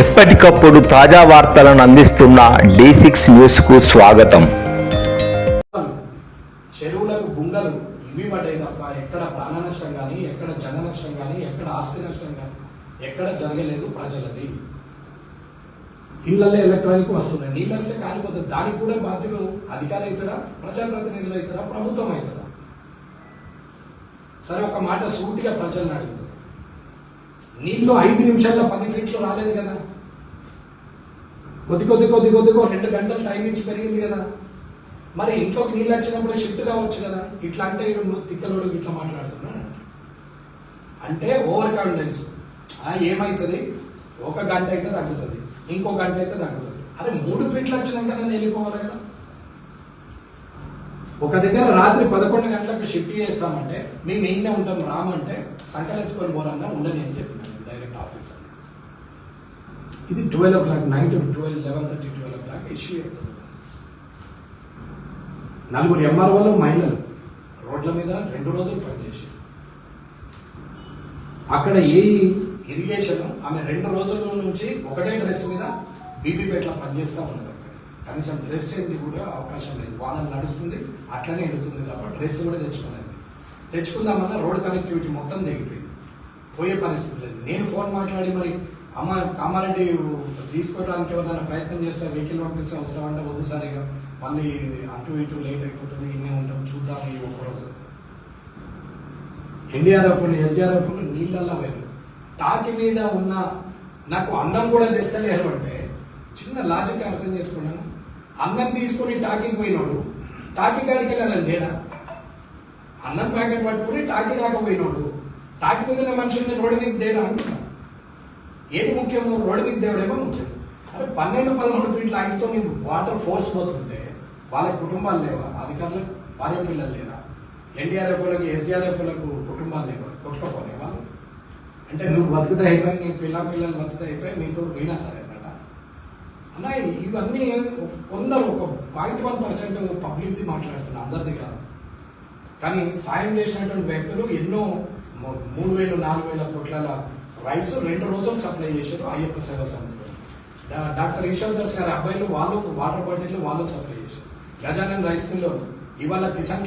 ఎప్పటికప్పుడు తాజా వార్తలను అందిస్తున్న డి సిక్స్ న్యూస్కు స్వాగతం. చెరువులకు బుంగలు ఇవి పడ్డాయి తప్ప ఎక్కడ ప్రాణ నష్టం కానీ ఎక్కడ జన నష్టం కానీ ఎక్కడ ఆస్తి నష్టం కానీ ఎక్కడ జరగలేదు ప్రజలది. ఇళ్ళలో ఎలక్ట్రానిక్ వస్తున్నాయి నీళ్ళు వస్తే కాలిపోతుంది దానికి కూడా బాధ్యులు అధికారులు అవుతారా ప్రజాప్రతినిధులు అవుతారా ప్రభుత్వం అవుతారా సరే ఒక మాట సూటిగా ప్రజలను అడుగుతుంది నీళ్ళు ఐదు నిమిషాల్లో పది ఫీట్లు రాలేదు కదా. కొద్ది కొద్ది కొద్ది కొద్దిగా రెండు గంటలు టైం ఇచ్చి పెరిగింది కదా. మరి ఇంట్లోకి నీళ్ళు వచ్చినప్పుడు షిఫ్ట్ కావచ్చు కదా. ఇట్లా అంటే నువ్వు తిక్కలోడు ఇట్లా మాట్లాడుతున్నాడు అంటే ఓవర్ కాన్ఫిడెన్స్ ఏమవుతుంది ఒక గంట అయితే తగ్గుతుంది. ఇంకో గంట అయితే తగ్గుతుంది. అరే మూడు ఫీట్లు వచ్చినాక నేను వెళ్ళిపోవాలి కదా. ఒక దగ్గర రాత్రి పదకొండు గంటలకు షిఫ్ట్ చేస్తామంటే మేము ఈయనే ఉంటాం రామంటే సంకలు ఎత్తుకొని పోరన్నా ఉండని అని చెప్పినాను డైరెక్ట్ ఆఫీస్ ఇది twelve o'clock night twelve eleven thirty twelve o'clock issue అవుతుంది నలుగురు ఎంఆర్ఓలు మహిళలు రోడ్ల మీద రెండు రోజులు పనిచేసారు అక్కడ ఏ ఇరిగేషన్ ఆమె రెండు రోజుల నుంచి ఒకటే డ్రెస్ మీద బీపీపేటలో పనిచేస్తా ఉన్నారు అక్కడ. కనీసం డ్రెస్ చేంజ్ కూడా అవకాశం లేదు. వానలు నడుస్తుంది అట్లనే ఎడుతుంది తప్ప డ్రెస్ కూడా తెచ్చుకునేది తెచ్చుకుందామన్నా రోడ్ కనెక్టివిటీ మొత్తం తెగిపోయింది. పోయే పరిస్థితి లేదు. నేను ఫోన్ మాట్లాడి మరి అమ్మ కామారెడ్డి తీసుకోవడానికి ఎవరైనా ప్రయత్నం చేస్తే వెహికల్ పంపిస్తే వస్తామంటే వద్దు సరిగా మళ్ళీ అటు ఇటు లేట్ అయిపోతుంది ఇన్నే ఉంటాం చూద్దాం ఈ ఒక్కరోజు ఎన్డీఆర్ఎఫ్ ఎస్డీఆర్ఎఫ్ నీళ్ళల్లో వేరు తాకి మీద ఉన్న నాకు అన్నం కూడా తెస్తలేరు అంటే చిన్న లాజిక్ అర్థం చేసుకున్నాను అన్నం. తీసుకొని టాకింగ్ పోయినోడు టాకీ కాడికి వెళ్ళాలని తేడా అన్నం ప్యాకెట్ పట్టుకుని టాకీ దాకా పోయినోడు తాటి మీద మనుషుల్ని రోడ్డు మీద తేడా ఏది ముఖ్యము రోడ్డు మీద దేవుడేమో ముఖ్యం. అరే పన్నెండు పదమూడు ఫీట్ల ఆయనతో నీకు వాటర్ ఫోర్స్ పోతుంటే వాళ్ళ కుటుంబాలు లేవా? అధికారులు భార్య పిల్లలు లేరా? ఎన్డీఆర్ఎఫ్లకు ఎస్డీఆర్ఎఫ్లకు కుటుంబాలు లేవా? కొట్టుకపోలే వాళ్ళు. అంటే నువ్వు బతుకుతా అయిపోయి నీ పిల్ల పిల్లలు బతుకుతా అయిపోయి మీతో పోయినా సరే అన్నమాట. అన్న ఇవన్నీ కొందరు ఒక పాయింట్ వన్ పర్సెంట్ పబ్లిక్ది మాట్లాడుతున్నారు అందరిది కాదు కానీ సాయం చేసినటువంటి వ్యక్తులు ఎన్నో మూడు వేలు నాలుగు వేల కోట్ల రైస్ రెండు రోజులు సప్లై చేశారు అయ్యప్ప సేవ సమితిలో డాక్టర్ ఈశ్వర్ దాస్ గారి అబ్బాయిలు వాళ్ళు వాటర్ బాటిల్ వాళ్ళు సప్లై చేశారు. గజానన్ రైస్ మిల్లో ఇవాళ కిసాన్ క్లాస్